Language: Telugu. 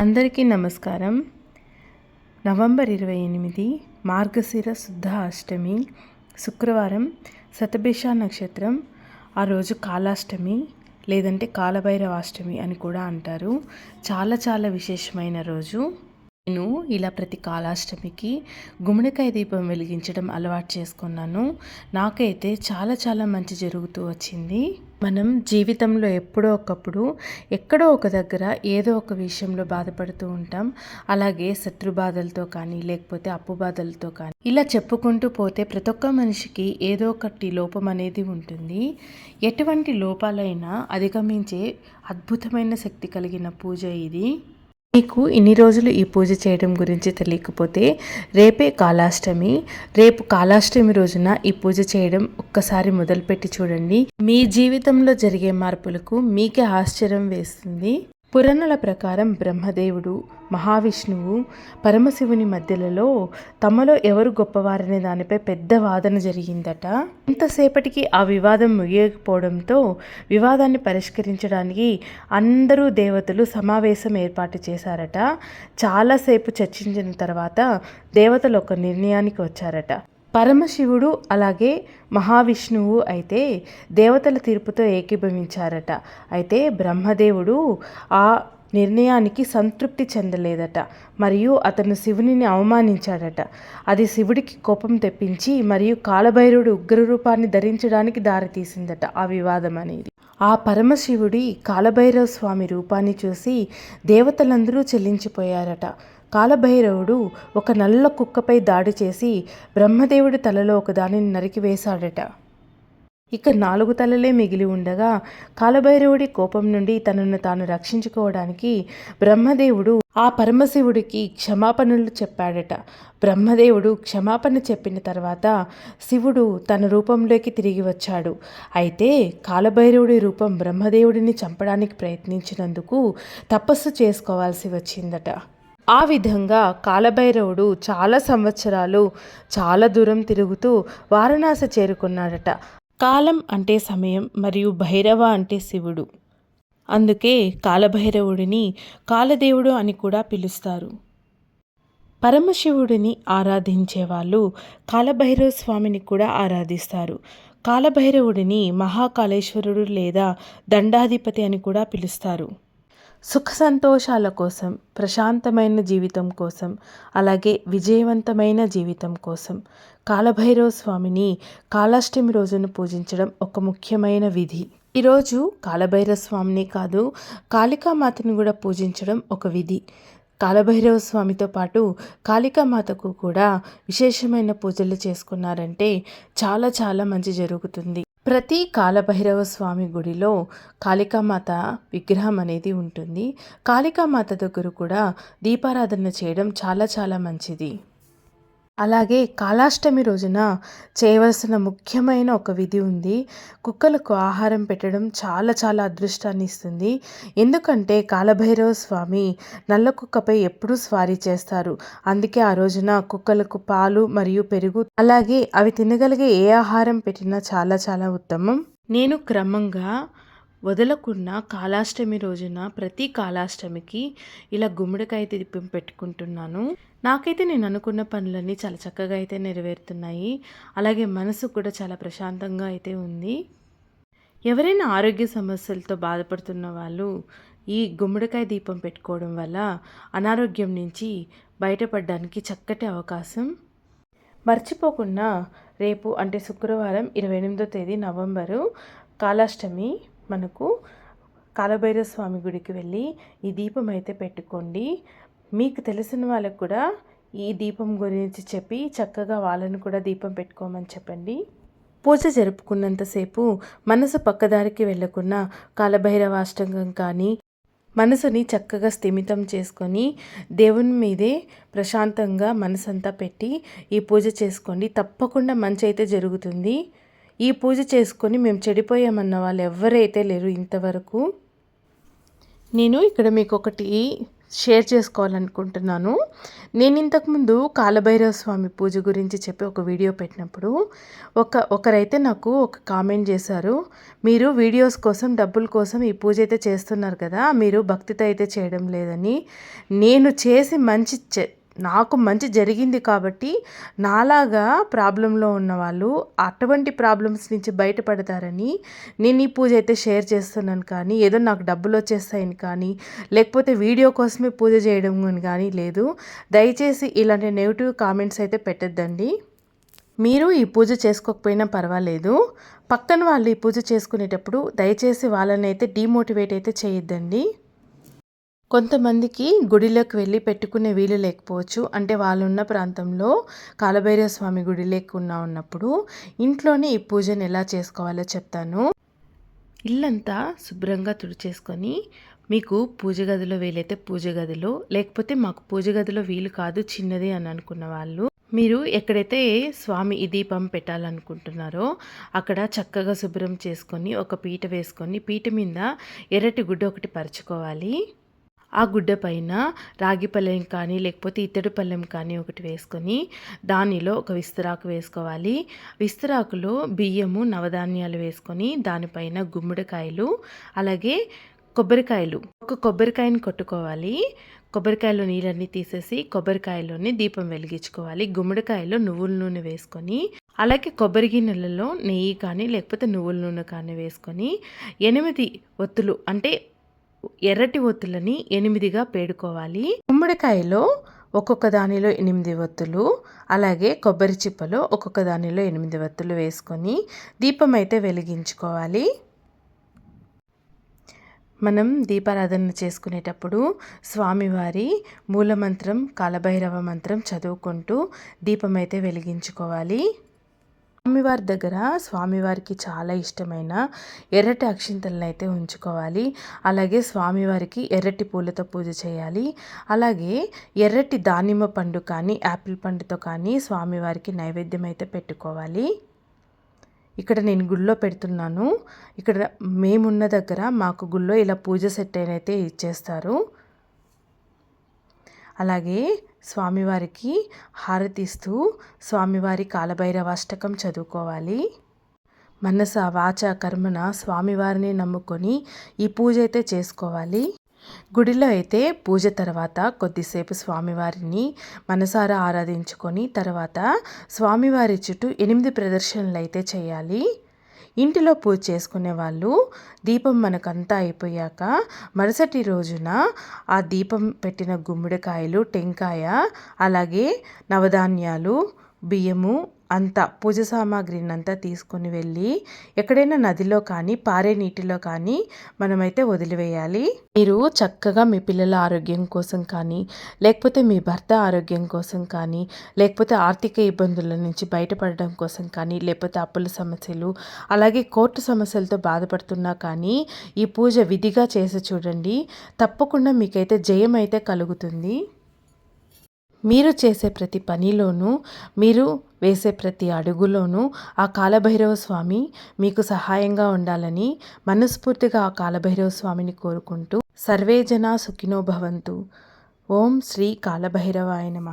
అందరికీ నమస్కారం. నవంబర్ ఇరవై ఎనిమిది మార్గశిర శుద్ధ అష్టమి శుక్రవారం శతభిష నక్షత్రం ఆ రోజు కాలాష్టమి లేదంటే కాలభైరవాష్టమి అని కూడా అంటారు. చాలా చాలా విశేషమైన రోజు. నేను ఇలా ప్రతి కాలాష్టమికి గుమ్మడికాయ దీపం వెలిగించడం అలవాటు చేసుకున్నాను. నాకైతే చాలా చాలా మంచి జరుగుతూ వచ్చింది. మనం జీవితంలో ఎప్పుడో ఒకప్పుడు ఎక్కడో ఒక దగ్గర ఏదో ఒక విషయంలో బాధపడుతూ ఉంటాం. అలాగే శత్రు బాధలతో కానీ లేకపోతే అప్పు బాధలతో కానీ. ఇలా చెప్పుకుంటూ పోతే ప్రతి ఒక్క మనిషికి ఏదో ఒకటి లోపం అనేది ఉంటుంది. ఎటువంటి లోపాలైనా అధిగమించే అద్భుతమైన శక్తి కలిగిన పూజ ఇది. మీకు ఇన్ని రోజులు ఈ పూజ చేయడం గురించి తెలియకపోతే రేపే కాలాష్టమి. రేపు కాలాష్టమి రోజున ఈ పూజ చేయడం ఒక్కసారి మొదలుపెట్టి చూడండి. మీ జీవితంలో జరిగే మార్పులకు మీకే ఆశ్చర్యం వేస్తుంది. పురాణాల ప్రకారం బ్రహ్మదేవుడు మహావిష్ణువు పరమశివుని మధ్యలలో తమలో ఎవరు గొప్పవారనే దానిపై పెద్ద వాదన జరిగిందట. ఇంతసేపటికి ఆ వివాదం ముగియకపోవడంతో వివాదాన్ని పరిష్కరించడానికి అందరూ దేవతలు సమావేశం ఏర్పాటు చేశారట. చాలాసేపు చర్చించిన తర్వాత దేవతలు ఒక నిర్ణయానికి వచ్చారట. పరమశివుడు అలాగే మహావిష్ణువు అయితే దేవతల తీర్పుతో ఏకీభవించారట. అయితే బ్రహ్మదేవుడు ఆ నిర్ణయానికి సంతృప్తి చెందలేదట మరియు అతను శివునిని అవమానించాడట. అది శివుడికి కోపం తెప్పించి మరియు కాలభైరుడు ఉగ్రరూపాన్ని ధరించడానికి దారితీసిందట ఆ వివాదం అనేది. ఆ పరమశివుడి కాలభైరవ స్వామి రూపాన్ని చూసి దేవతలందరూ చెల్లించిపోయారట. కాలభైరవుడు ఒక నల్ల కుక్కపై దాడి చేసి బ్రహ్మదేవుడి తలలో ఒక దానిని నరికివేశాడట ఇక నాలుగు తలలే మిగిలి ఉండగా కాలభైరవుడి కోపం నుండి తనను తాను రక్షించుకోవడానికి బ్రహ్మదేవుడు ఆ పరమశివుడికి క్షమాపణలు చెప్పాడట. బ్రహ్మదేవుడు క్షమాపణ చెప్పిన తర్వాత శివుడు తన రూపంలోకి తిరిగి వచ్చాడు. అయితే కాలభైరవుడి రూపం బ్రహ్మదేవుడిని చంపడానికి ప్రయత్నించినందుకు తపస్సు చేసుకోవాల్సి వచ్చిందట. ఆ విధంగా కాలభైరవుడు చాలా సంవత్సరాలు చాలా దూరం తిరుగుతూ వారణాసి చేరుకున్నాడట. కాలం అంటే సమయం మరియు భైరవ అంటే శివుడు. అందుకే కాలభైరవుడిని కాలదేవుడు అని కూడా పిలుస్తారు. పరమశివుడిని ఆరాధించే వాళ్ళు కాలభైరవ స్వామిని కూడా ఆరాధిస్తారు. కాలభైరవుడిని మహాకాళేశ్వరుడు లేదా దండాధిపతి అని కూడా పిలుస్తారు. సుఖ సంతోషాల కోసం ప్రశాంతమైన జీవితం కోసం అలాగే విజయవంతమైన జీవితం కోసం కాలభైరవ స్వామిని కాలాష్టమి రోజును పూజించడం ఒక ముఖ్యమైన విధి. ఈరోజు కాలభైరవ స్వామిని కాదు కాళికామాతను కూడా పూజించడం ఒక విధి. కాలభైరవ స్వామితో పాటు కాళికామాతకు కూడా విశేషమైన పూజలు చేసుకున్నారంటే చాలా చాలా మంచి జరుగుతుంది. ప్రతి కాలభైరవ స్వామి గుడిలో కాళికామాత విగ్రహం అనేది ఉంటుంది. కాళికామాత దగ్గర కూడా దీపారాధన చేయడం చాలా చాలా మంచిది. అలాగే కాలాష్టమి రోజున చేయవలసిన ముఖ్యమైన ఒక విధి ఉంది. కుక్కలకు ఆహారం పెట్టడం చాలా చాలా అదృష్టాన్ని ఇస్తుంది. ఎందుకంటే కాలభైరవ స్వామి నల్ల కుక్కపై ఎప్పుడూ స్వారీ చేస్తారు. అందుకే ఆ రోజున కుక్కలకు పాలు మరియు పెరుగు అలాగే అవి తినగలిగే ఏ ఆహారం పెట్టినా చాలా చాలా ఉత్తమం. నేను క్రమంగా వదలకున్న కాలాష్టమి రోజున ప్రతి కాలాష్టమికి ఇలా గుమ్మడికాయ దీపం పెట్టుకుంటున్నాను. నాకైతే నేను అనుకున్న పనులన్నీ చాలా చక్కగా అయితే నెరవేరుతున్నాయి. అలాగే మనసు కూడా చాలా ప్రశాంతంగా అయితే ఉంది. ఎవరైనా ఆరోగ్య సమస్యలతో బాధపడుతున్న వాళ్ళు ఈ గుమ్మడికాయ దీపం పెట్టుకోవడం వల్ల అనారోగ్యం నుంచి బయటపడడానికి చక్కటి అవకాశం. మర్చిపోకుండా రేపు అంటే శుక్రవారం ఇరవై ఎనిమిదో తేదీ నవంబరు కాలాష్టమి. మనకు కాలభైరవ స్వామి గుడికి వెళ్ళి ఈ దీపం అయితే పెట్టుకోండి. మీకు తెలిసిన వాళ్ళకు కూడా ఈ దీపం గురించి చెప్పి చక్కగా వాళ్ళని కూడా దీపం పెట్టుకోమని చెప్పండి. పూజ జరుపుకున్నంతసేపు మనసు పక్కదారికి వెళ్ళకుండా కాలభైరవాష్టంగం కానీ మనసుని చక్కగా స్థిమితం చేసుకొని దేవుని మీదే ప్రశాంతంగా మనసంతా పెట్టి ఈ పూజ చేసుకోండి. తప్పకుండా మంచి అయితే జరుగుతుంది. ఈ పూజ చేసుకొని మేము చెడిపోయామన్న వాళ్ళు ఎవరైతే లేరు ఇంతవరకు నేను ఇక్కడ మీకు ఒకటి షేర్ చేసుకోవాలనుకుంటున్నాను. నేను ఇంతకుముందు కాలభైరవ స్వామి పూజ గురించి చెప్పి ఒక వీడియో పెట్టినప్పుడు ఒక ఒకరైతే నాకు ఒక కామెంట్ చేశారు మీరు వీడియోస్ కోసం డబ్బుల కోసం ఈ పూజ అయితే చేస్తున్నారు కదా మీరు భక్తితో అయితే చేయడం లేదని. నేను చేసి మంచి నాకు మంచి జరిగింది కాబట్టి నాలాగా ప్రాబ్లంలో ఉన్న వాళ్ళు అటువంటి ప్రాబ్లమ్స్ నుంచి బయటపడతారని నేను ఈ పూజ అయితే షేర్ చేస్తున్నాను కానీ ఏదో నాకు డబ్బులు వచ్చేస్తాయని కానీ లేకపోతే వీడియో కోసమే పూజ చేయడం కానీ లేదు. దయచేసి ఇలాంటి నెగిటివ్ కామెంట్స్ అయితే పెట్టద్దండి. మీరు ఈ పూజ చేసుకోకపోయినా పర్వాలేదు. పక్కన వాళ్ళు ఈ పూజ చేసుకునేటప్పుడు దయచేసి వాళ్ళని అయితే డీమోటివేట్ అయితే చేయొద్దండి. కొంతమందికి గుడిలోకి వెళ్ళి పెట్టుకునే వీలు లేకపోవచ్చు. అంటే వాళ్ళు ఉన్న ప్రాంతంలో కాలభైరవ స్వామి గుడి లేకుండా ఉన్నప్పుడు ఇంట్లోనే ఈ పూజను ఎలా చేసుకోవాలో చెప్తాను. ఇల్లంతా శుభ్రంగా తుడిచేసుకొని మీకు పూజ గదిలో వీలైతే పూజ గదిలో లేకపోతే మాకు పూజ గదిలో వీలు కాదు చిన్నది అని అనుకున్న వాళ్ళు మీరు ఎక్కడైతే స్వామి ఈ దీపం పెట్టాలనుకుంటున్నారో అక్కడ చక్కగా శుభ్రం చేసుకొని ఒక పీట వేసుకొని పీట మీద ఎర్రటి గుడ్డ ఒకటి పరుచుకోవాలి. ఆ గుడ్డ పైన రాగి పళ్ళెం కానీ లేకపోతే ఇత్తడి పళ్ళెం కానీ ఒకటి వేసుకొని దానిలో ఒక విస్తరాకు వేసుకోవాలి. విస్తరాకులో బియ్యము నవధాన్యాలు వేసుకొని దానిపైన గుమ్మడికాయలు అలాగే కొబ్బరికాయలు. ఒక కొబ్బరికాయని కొట్టుకోవాలి. కొబ్బరికాయలో నీళ్ళన్నీ తీసేసి కొబ్బరికాయలోనే దీపం వెలిగించుకోవాలి. గుమ్మడికాయలో నువ్వుల నూనె వేసుకొని అలాగే కొబ్బరి గిన్నెలలో నెయ్యి కానీ లేకపోతే నువ్వుల నూనె కానీ వేసుకొని ఎనిమిది ఒత్తులు అంటే ఎర్రటి ఒత్తులని ఎనిమిదిగా పేడుకోవాలి. గుమ్మడికాయలో ఒక్కొక్క దానిలో ఎనిమిది ఒత్తులు అలాగే కొబ్బరి చిప్పలో ఒక్కొక్క దానిలో ఎనిమిది ఒత్తులు వేసుకొని దీపం అయితే వెలిగించుకోవాలి. మనం దీపారాధన చేసుకునేటప్పుడు స్వామివారి మూలమంత్రం కాలభైరవ మంత్రం చదువుకుంటూ దీపం అయితే వెలిగించుకోవాలి. స్వామివారి దగ్గర స్వామివారికి చాలా ఇష్టమైన ఎర్రటి అక్షింతలను అయితే ఉంచుకోవాలి. అలాగే స్వామివారికి ఎర్రటి పూలతో పూజ చేయాలి. అలాగే ఎర్రటి దానిమ్మ పండు కానీ యాపిల్ పండుతో కానీ స్వామివారికి నైవేద్యం అయితే పెట్టుకోవాలి. ఇక్కడ నేను గుళ్ళో పెడుతున్నాను. ఇక్కడ మేమున్న దగ్గర మాకు గుళ్ళో ఇలా పూజ సెట్ అయితే ఇచ్చేస్తారు. అలాగే స్వామివారికి హారతిస్తూ స్వామివారి కాలభైరవాష్టకం చదువుకోవాలి. మనస వాచ కర్మన స్వామివారిని నమ్ముకొని ఈ పూజ అయితే చేసుకోవాలి. గుడిలో అయితే పూజ తర్వాత కొద్దిసేపు స్వామివారిని మనసారా ఆరాధించుకొని తర్వాత స్వామివారి చుట్టూ ఎనిమిది ప్రదర్శనలు అయితే చేయాలి. ఇంటిలో పూజ చేసుకునే వాళ్ళు దీపం మనకంతా అయిపోయాక మరుసటి రోజున ఆ దీపం పెట్టిన గుమ్మడికాయలు టెంకాయ అలాగే నవధాన్యాలు బియ్యము అంతా పూజ సామాగ్రిని అంతా తీసుకొని వెళ్ళి ఎక్కడైనా నదిలో కానీ పారే నీటిలో కానీ మనమైతే వదిలివేయాలి. మీరు చక్కగా మీ పిల్లల ఆరోగ్యం కోసం కానీ లేకపోతే మీ భర్త ఆరోగ్యం కోసం కానీ లేకపోతే ఆర్థిక ఇబ్బందుల నుంచి బయటపడడం కోసం కానీ లేకపోతే అప్పుల సమస్యలు అలాగే కోర్టు సమస్యలతో బాధపడుతున్నా కానీ ఈ పూజ విధిగా చేసి చూడండి. తప్పకుండా మీకైతే జయం అయితే కలుగుతుంది. మీరు చేసే ప్రతి పనిలోనూ మీరు వేసే ప్రతి అడుగులోనూ ఆ కాలభైరవ స్వామి మీకు సహాయంగా ఉండాలని మనస్ఫూర్తిగా ఆ కాలభైరవ స్వామిని కోరుకుంటూ సర్వే జనా సుఖినో భవంతు. ఓం శ్రీ కాలభైరవాయ నమ.